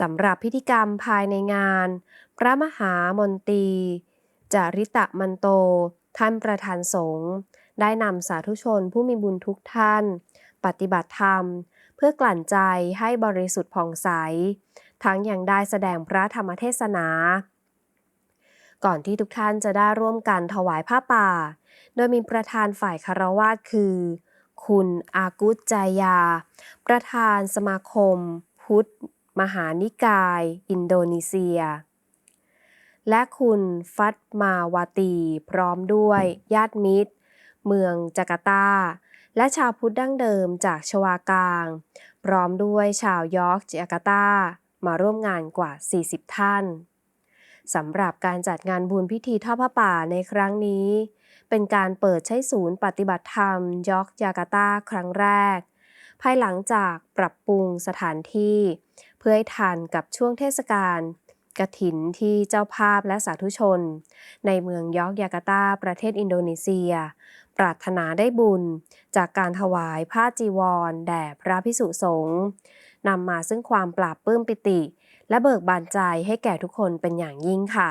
สำหรับพิธีกรรมภายในงาน พระมหามนตรีจาริตะมันโต ท่านประธานสงฆ์ได้นำสาธุชนผู้มีบุญทุกท่าน ปฏิบัติธรรม เพื่อกลั่นใจให้บริสุทธิ์ผ่องใส ทั้งยังได้แสดงพระธรรมเทศนา ก่อนที่ทุกท่านจะได้ร่วมกันถวายผ้าป่า โดยมีประธานฝ่ายคารวาสคือ คุณอากุจจายา ประธานสมาคม พุทธ มหานิกาย อินโดนีเซีย และคุณฟัตมาวาตีพร้อมด้วยญาติมิตร เมืองจาการ์ตา และชาวพุทธดั้งเดิมจากชวากลาง พร้อมด้วยชาวยอร์กจาการ์ตา มาร่วมงานกว่า 40 ท่านสำหรับการจัดงานบุญพิธีทอดผ้าป่าในครั้งนี้ เป็นการเปิดใช้ศูนย์ปฏิบัติธรรมยอร์กจาการ์ตาครั้งแรก ภายหลังจากปรับปรุงสถานที่ เพื่อให้ทันกับช่วงเทศกาลกฐินที่เจ้าภาพและสาธุชน ในเมืองยอกจาการ์ตา ประเทศอินโดนีเซีย ปรารถนาได้บุญ จากการถวายผ้าจีวร แด่พระพิสุสงฆ์นำมาซึ่งความปราบปื้มปิติ และเบิกบานใจให้แก่ทุกคนเป็นอย่างยิ่งค่ะ